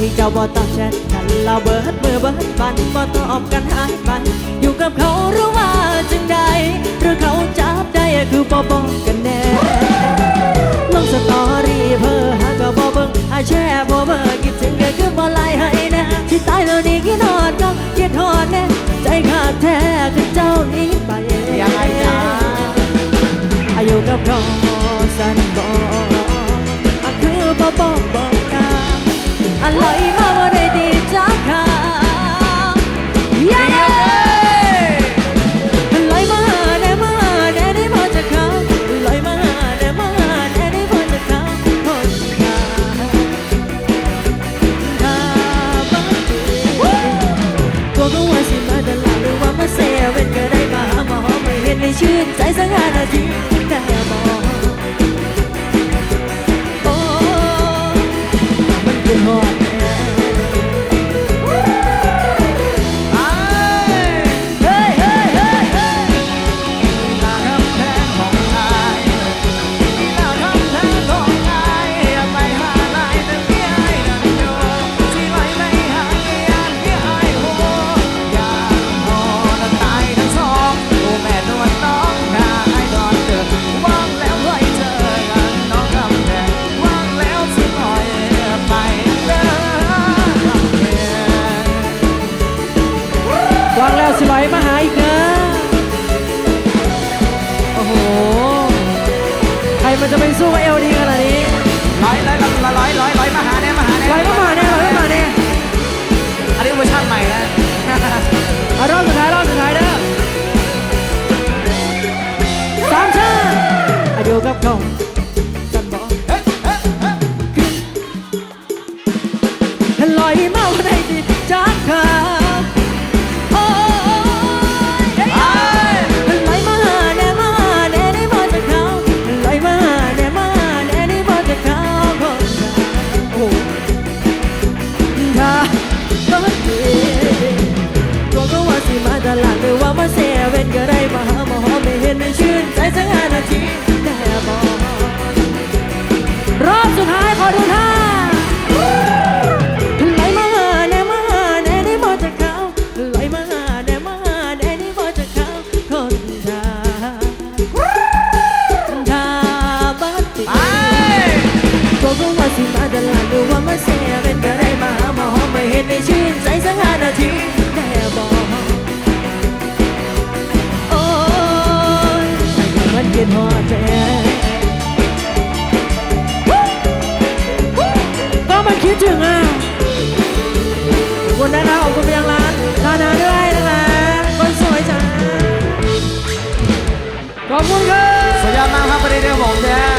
ที่เจ้าบ่ตอบแชทกันเราเบิดเมื่อเบิดบันบ่ตอบกันหายไปอยู่กับเขาหรือว่าจึงใดหรือเขาจับได้คือบ่บอกกันแน่ลงสตอรี่เพ้อหาก็บ่เบิ่งหาแชร์บ่เบิ่งคิดถึงก็คือบ่ไล่ให้แน่ที่ตายแล้วนี่คิดฮอดก็คิดฮอดแน่ใจขาดแท้คือเจ้านี้ไปยังไงจ๊ะอายุกับเขาสันบ่อะคือบ่บอก อกกาอะไรมาบ่ได้ดีจักค่ะยังไงลอยมาแน่มาแน่ได้พอจะเข้าลอยมาแน่มาแน่ได้พอจะเข้าคนทาทาบ้านตัวก็ว่าสิมาตลาดหรือว่ามาเซเว่นก็ได้มาหาหมอไม่เห็นในชื่นใจสักห้านาที มั จะไปสู้กับเอลดีขนาดนี้ร้อยร้อยร้อยร้อยร้อยมาหาแน่มาหาเนี่ยไหลมามาเนี่ยไหลมามาแน่อันนี้เวอร์ชันใหม่นะเอารอบสุดท้ายรอบสุดท้ายเด้อสามชาอายุกับกอง มาเสียเป็นก็ไดมาหามาหอมไม่เห็นในชื่นใจสักห้านาทีแต่บอกโอ้ยมันเกินหอดแท้ก็มันคิดถึงอะขอบคุณนะคะขอบคุณไปยังร้านทานาด้วยนะคะคนสวยจ้าขอบคุณค่ะสุดยอดมากครับประเดี๋ยวผมนะฮะ